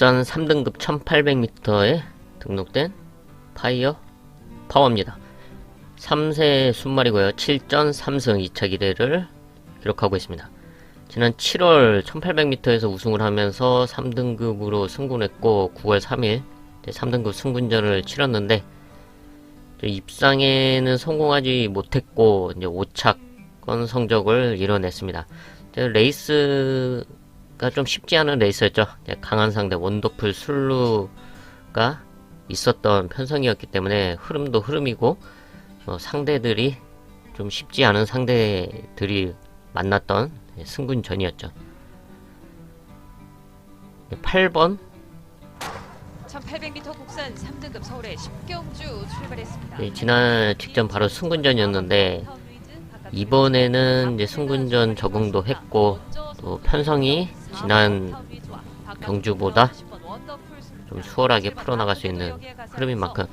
입산 3등급 1800m에 등록된 파이어 파워입니다. 3세 순말이고요. 7전 3승 2차 기대를 기록하고 있습니다. 지난 7월 1800m에서 우승을 하면서 3등급으로 승군했고 9월 3일 3등급 승군전을 치렀는데 입상에는 성공하지 못했고 이제 5차권 성적을 이뤄냈습니다. 레이스 가좀 쉽지 않은 레이스였죠. 강한 상대 원더풀 술루가 있었던 편성이었기 때문에 흐름도 흐름이고 어, 상대들이 좀 쉽지 않은 상대들이 만났던 승군전이었죠. 8번 1800m 국산 3등급 서울의 십경주 출발했습니다. 네, 지난 직전 바로 승군전이었는데 이번에는 이제 승군전 적응도 했고 또 편성이 지난 경주보다 좀 수월하게 풀어나갈 수 있는 흐름인 만큼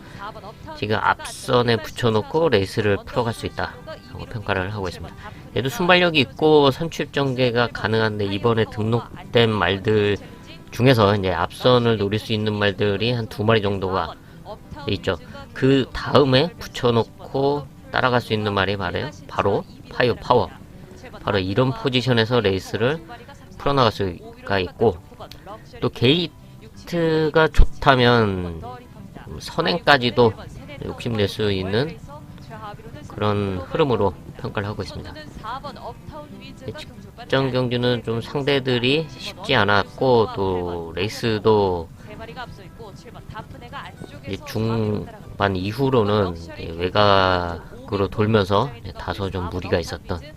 지금 앞선에 붙여놓고 레이스를 풀어갈 수 있다 라고 평가를 하고 있습니다. 얘도 순발력이 있고 선취입 전개가 가능한데 이번에 등록된 말들 중에서 이제 앞선을 노릴 수 있는 말들이 한 두 마리 정도가 있죠. 그 다음에 붙여놓고 따라갈 수 있는 말이 말이에요. 바로 파이어 파워. 바로 이런 포지션에서 레이스를 풀어나갈 수가 있고 또 게이트가 좋다면 선행까지도 욕심낼 수 있는 그런 흐름으로 평가를 하고 있습니다. 직전 경주는 좀 상대들이 쉽지 않았고 또 레이스도 중반 이후로는 외곽으로 돌면서 다소 좀 무리가 있었던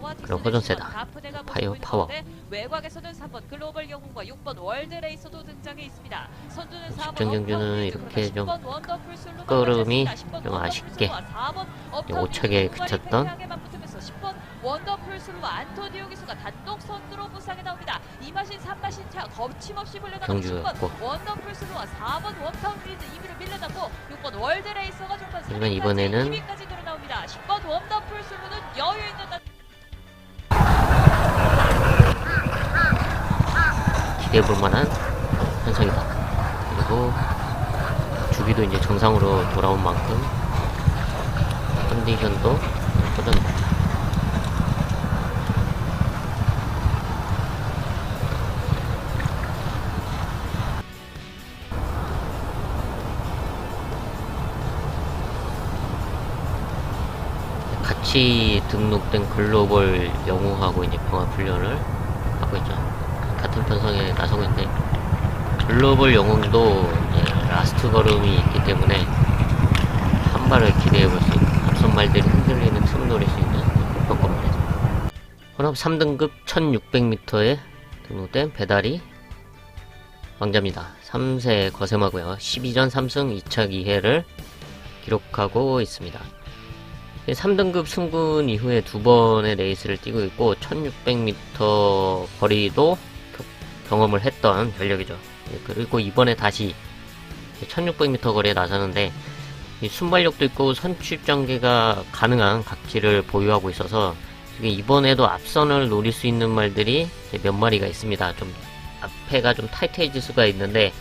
그런 호전세다. 파이어 파워. 외곽에서는 3번 글로벌 영웅과 6번 월드 레이서도 등장해 있습니다. 선두는 4번 직전 경주는 이렇게 좀 걸음이 좀 아쉽게 오차게 그쳤던 원더풀 슬로와 안토니오 기수가 단독 선두로 부상에 나옵니다. 이마신 3마신 차 거침없이 경주였고. 10번 원더풀 슬로와 4번 원타운 리즈 2위를 밀려났고 6번 월드 레이서가 중간 하지만 이번에는 2위까지 늘어나옵니다. 10번 원더풀 슬로는 여유 있는 기대해 볼 만한 현상이다. 그리고 주기도 이제 정상으로 돌아온 만큼 컨디션도 호전이다. 같이 등록된 글로벌 영웅하고 이제 병합 훈련을 하고 있죠. 같은 편성에 있는데 글로벌 영웅도 라스트 걸음이 있기 때문에 한 발을 기대해 볼 수 있는 앞선 말들이 흔들리는 틈을 노릴 수 있는 조건입니다. 혼합 3등급 1600m에 등록된 배달이 왕자입니다. 3세 거세마고요. 12전 3승 2차 2해를 기록하고 있습니다. 3등급 승군 이후에 두 번의 레이스를 뛰고 있고 1600m 거리도 경험을 했던 전력이죠. 예, 그리고 이번에 다시 1600m 거리에 나서는데 이 순발력도 있고 선취 전개가 가능한 각지를 보유하고 있어서 이번에도 앞선을 노릴 수 있는 말들이 몇 마리가 있습니다. 좀 앞에가 좀 타이트해질 수가 있는데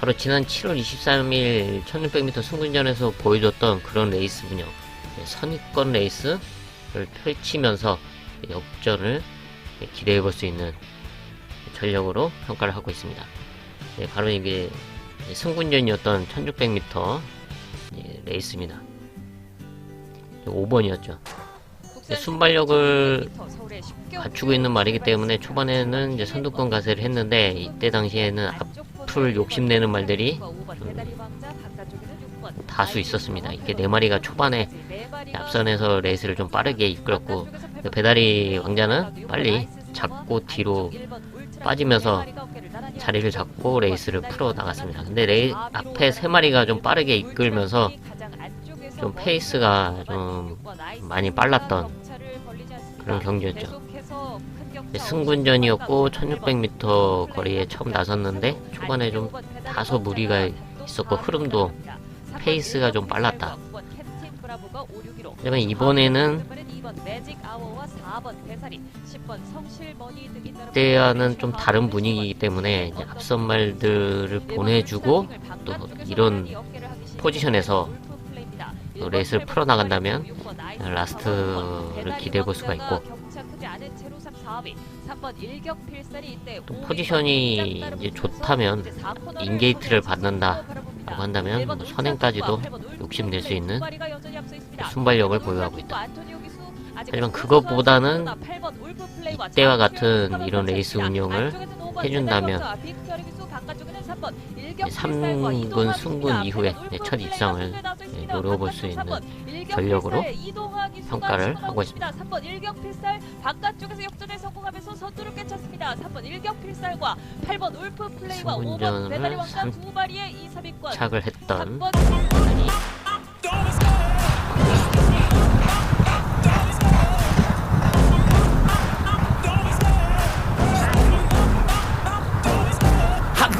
바로 지난 7월 23일 1600m 승군전에서 보여줬던 그런 레이스군요. 예, 선입권 레이스를 펼치면서 역전을 기대해 볼 수 있는 전력으로 평가를 하고 있습니다. 네, 바로 이게 승군전이었던 1600m 레이스입니다. 5번이었죠. 순발력을 갖추고 있는 말이기 때문에 초반에는 이제 선두권 가세를 했는데 이때 당시에는 앞을 욕심내는 말들이 다수 있었습니다. 이게 네 마리가 초반에 앞선에서 레이스를 좀 빠르게 이끌었고 배달이 왕자는 빨리 잡고 뒤로 빠지면서 자리를 잡고 레이스를 풀어 나갔습니다. 근데 레이 앞에 세 마리가 좀 빠르게 이끌면서 좀 페이스가 좀 많이 빨랐던 그런 경기였죠. 승군전이었고 1600m 거리에 처음 나섰는데 초반에 좀 다소 무리가 있었고 흐름도 페이스가 좀 빨랐다. 하지만 이번에는 그때와는 좀 다른 분위기이기 때문에 이제 앞선 말들을 보내주고 또 이런 포지션에서 또 레이스를 풀어나간다면 라스트를 기대해 볼 수가 있고. 또 포지션이 이제 좋다면 인게이트를 받는다 라고 한다면 뭐 선행까지도 욕심낼 수 있는 순발력을 보유하고 있다. 하지만 그것보다는 이때와 같은 이런 레이스 운영을 해준다면 3군 승군 이후에 네, 첫 입상을 네, 노려볼 수 있는 전력으로 평가를 하고 있습니다. 3번 일격 필살 바깥쪽에서 역전에 성공하면서 선두를 꿰찼습니다. 3번 일격 필살과 8번 울프 플레이와 5번 승군전을 메달리 왕자 삼- 두 마리의 2, 3위권 착을 했던